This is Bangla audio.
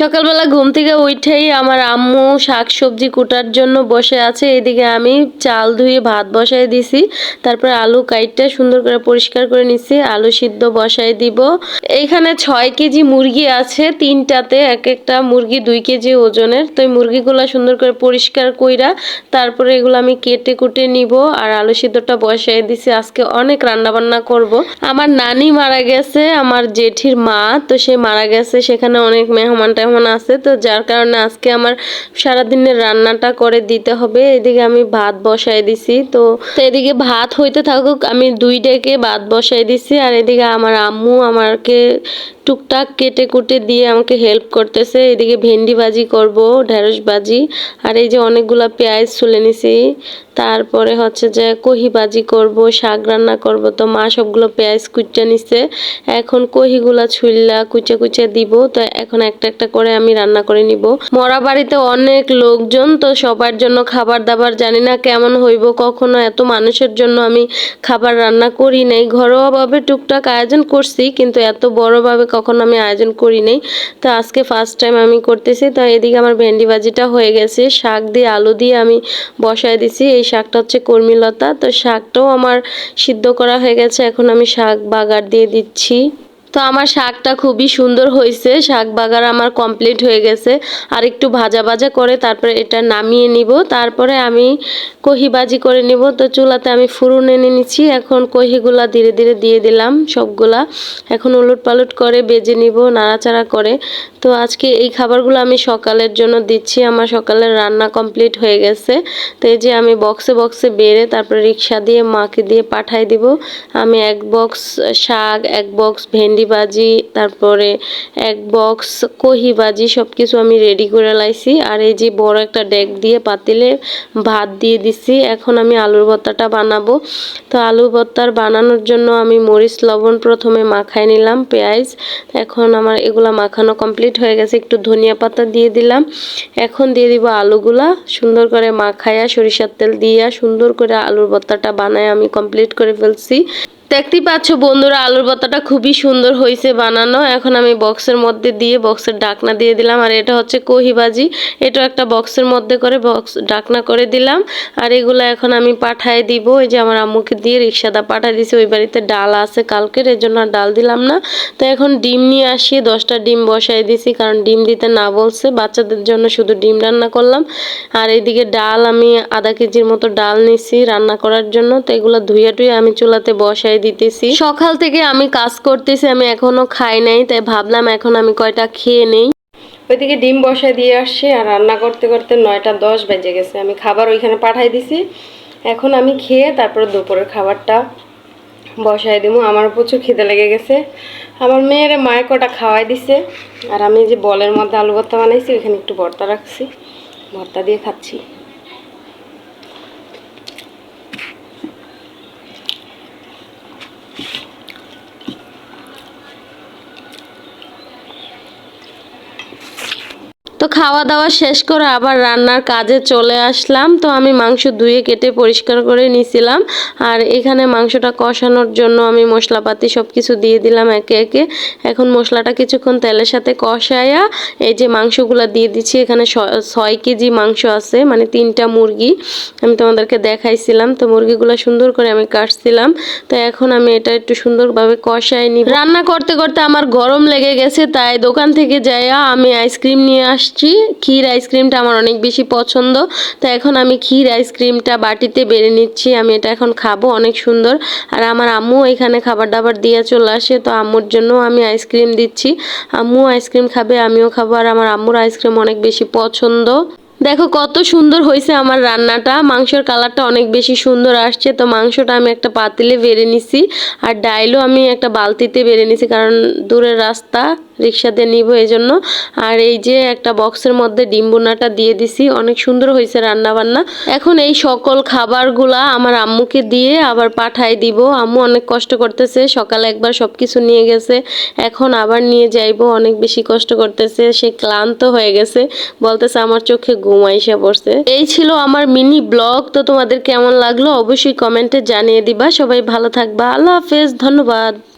সকালবেলা ঘুম থেকে উঠেই আমার আম্মু শাক সবজি কুটার জন্য বসে আছে। এদিকে আমি চাল ধুয়ে ভাত বসাই দিছি। তারপর আলু কাইটটা সুন্দর করে পরিষ্কার করে নিছি। আলু সিদ্ধ বসাই দিব। এইখানে ছয় কেজি মুরগি আছে। তিনটাতে এক একটা মুরগি দুই কেজি ওজনের। তো এই মুরগিগুলো সুন্দর করে পরিষ্কার কইরা তারপরে এগুলো আমি কেটে কুটে নিব। আর আলু সিদ্ধটা বসাই দিছি। আজকে অনেক রান্না বান্না করব। আমার নানি মারা গেছে, আমার জেঠির মা। তো সে মারা গেছে, সেখানে অনেক মেহমান টেহমান আছে তো, যার কারণে আজকে আমার সারাদিনের রান্নাটা করে দিতে হবে। এদিকে আমি ভাত বসাই দিছি তো তো এদিকে ভাত হইতে থাকুক, আমি দুই ডেকে ভাত বসাই দিছি। আর এদিকে আমার আম্মু আমাকে টুকটাক কেটে কুটে দিয়ে আমাকে হেল্প করতেছে। এদিকে ভেন্ডি ভাজি করব, ঢেঁড়স ভাজি, আর এই যে অনেকগুলা পেঁয়াজ ছুলে নিছি। তারপরে হচ্ছে যে কহি ভাজি করব, শাক রান্না করব, তো মা সবগুলো পেঁয়াজ কুচা নিছে। এখন কহিগুলা ছুললা কুচে কুচে দিব, তো এখন একটা একটা করে আমি রান্না করে নিব। মরা বাড়িতে অনেক লোকজন, তো সবার জন্য খাবার দাবার জানি না কেমন হইব, কখনো এত মানুষের জন্য আমি খাবার রান্না করি নাই। ঘরোয়াভাবে টুকটাক আয়োজন করছি, কিন্তু এত বড়ভাবে কখনো আমি আয়োজন করি নাই। তো আজকে ফার্স্ট টাইম আমি করতেছি। তো এদিকে আমার ভেন্ডি ভাজিটা হয়ে গেছে। শাক দিয়ে আলু দিয়ে আমি বসায় দিছি। এই শাকটা হচ্ছে কর্মীলতা। তো শাকটাও আমার সিদ্ধ করা হয়ে গেছে। এখন আমি শাক বাগার দিয়ে দিচ্ছি। তো আমার শাকটা খুবই সুন্দর হয়েছে। শাক বাগার আমার কমপ্লিট হয়ে গেছে। আর একটু ভাজা ভাজা করে তারপরে এটা নামিয়ে নিব। তারপরে আমি কহি ভাজি করে নিব। তো চুলাতে আমি ফুরুন এনে নিচ্ছি। এখন কহিগুলা ধীরে ধীরে দিয়ে দিলাম সবগুলা। এখন উলট পালট করে বেজে নিব, নাড়াচাড়া করে। তো আজকে এই খাবারগুলো আমি সকালের জন্য দিচ্ছি। আমার সকালের রান্না কমপ্লিট হয়ে গেছে। তো এই যে আমি বক্সে বক্সে বেড়ে তারপরে রিক্সা দিয়ে মাকে দিয়ে পাঠাই দিব। আমি এক বক্স শাক, এক বক্স ভেন্ডি ভাজি তারপরে এক বক্স কহি ভাজি সব কিছু আমি রেডি করে লাইছি। আর এই যে বড় একটা ডেক দিয়ে পাতিলে ভাত দিয়ে দিছি। এখন আমি আলুর ভর্তাটা বানাবো। তো আলু ভর্তার বানানোর জন্য আমি মরিচ, লবণ প্রথমে মাখায় নিলাম, পেঁয়াজ। এখন আমার এগুলা মাখানো কমপ্লিট হয়ে গেছে। একটু ধনিয়া পাতা দিয়ে দিলাম। এখন দিয়ে দিব আলুগুলা। সুন্দর করে মাখায়া সরিষার তেল দিয়া সুন্দর করে আলুর ভর্তাটা বানায় আমি কমপ্লিট করে ফেলছি। দেখতেই পাচ্ছ বন্ধুরা, আলুর ভর্তাটা খুবই সুন্দর হয়েছে বানানো। এখন আমি বক্সের মধ্যে দিয়ে বক্সের ডাকনা দিয়ে দিলাম। আর এটা হচ্ছে কহিবাজি এটা একটা বক্সের মধ্যে করে বক্স ডাকনা করে দিলাম। আর এগুলো এখন আমি পাঠায় দিব। এই যে আমার আম্মুকে দিয়ে রিক্সাদা পাঠায় দিছে ওই বাড়িতে ডাল আছে কালকের, এর জন্য ডাল দিলাম না। তো এখন ডিম নিয়ে আসি। দশটা ডিম বসাই দিছি, কারণ ডিম দিতে না বলছে। বাচ্চাদের জন্য শুধু ডিম রান্না করলাম। আর এইদিকে ডাল আমি আধা কেজির মতো ডাল নিছি রান্না করার জন্য। তো এগুলো ধুয়ে টুয়ে আমি চুলাতে বসাই দিতেছি। সকাল থেকে আমি কাজ করতেছি আমি এখনও খাই নাই তাই ভাবলাম এখন আমি কয়টা খেয়ে নেই। ওইদিকে ডিম বসায় দিয়ে আসছি আর রান্না করতে করতে নয়টা দশ বেজে গেছে। আমি খাবার ওইখানে পাঠাই দিছি। এখন আমি খেয়ে তারপরে দুপুরের খাবারটা বসায় দিব আমার প্রচুর খিদে লেগে গেছে। আমার মেয়ের মায়ে কটা খাওয়াই দিছে। আর আমি যে বলের মধ্যে আলু ভর্তা বানাইছি ওইখানে একটু ভর্তা রাখছি। ভর্তা দিয়ে খাচ্ছি। তো খাওয়া দাওয়া শেষ করে আবার রান্নার কাজে চলে আসলাম। তো আমি মাংস ধুয়ে কেটে পরিষ্কার করে নিছিলাম। আর এখানে মাংসটা কষানোর জন্য আমি মশলাপাতি সব কিছু দিয়ে দিলাম একে একে। এখন মশলাটা কিছুক্ষণ তেলের সাথে কষায়া এই যে মাংসগুলো দিয়ে দিচ্ছি, এখানে ছয় কেজি মাংস আছে মানে তিনটা মুরগি। আমি তোমাদেরকে দেখাইছিলাম, তো মুরগিগুলো সুন্দর করে আমি কাটছিলাম। তো এখন আমি এটা একটু সুন্দরভাবে কষাই নিব। রান্না করতে করতে আমার গরম লেগে গেছে, তাই দোকান থেকে যাইয়া আমি আইসক্রিম নিয়ে আসছি ক্ষীর আইসক্রিমটা আমার অনেক বেশি পছন্দ। তো এখন আমি ক্ষীর আইসক্রিমটা বাটিতে বেড়ে নিচ্ছি। আমি এটা এখন খাব, অনেক সুন্দর। আর আমার আম্মু এখানে খাবার দাবার দিয়ে চলে আসে, তো আম্মুর জন্য আমি আইসক্রিম দিচ্ছি। আম্মু আইসক্রিম খাবে, আমিও খাব। আর আমার আম্মুর আইসক্রিম অনেক বেশি পছন্দ। দেখো, কত সুন্দর হয়েছে আমার রান্নাটা। মাংসের কালারটা অনেক বেশি সুন্দর আসছে। তো মাংসটা আমি একটা পাতিলে বেড়ে নিছি, আর ডাইলও আমি একটা বালতিতে বেড়ে নিছি, কারণ দূরের রাস্তা, রিক্সা দিয়ে নিব এই জন্য আর এই যে একটা বক্সের মধ্যে ডিম বোনাটা দিয়ে দিছি, অনেক সুন্দর হয়েছে রান্না বান্না এখন এই সকল খাবারগুলা আমার আম্মুকে দিয়ে আবার পাঠাই দিব। আম্মু অনেক কষ্ট করতেছে, সকালে একবার সব কিছু নিয়ে গেছে, এখন আবার নিয়ে যাইবো, অনেক বেশি কষ্ট করতেছে, সে ক্লান্ত হয়ে গেছে। বলতেছে, আমার চোখে ঘুম আইসা পড়ছে। এই ছিল আমার মিনি ব্লগ। তো তোমাদের কেমন লাগল? অবশ্যই কমেন্টে জানিয়ে দিবা। সবাই ভালো থাকবা। আল্লাহ হাফেজ। ধন্যবাদ।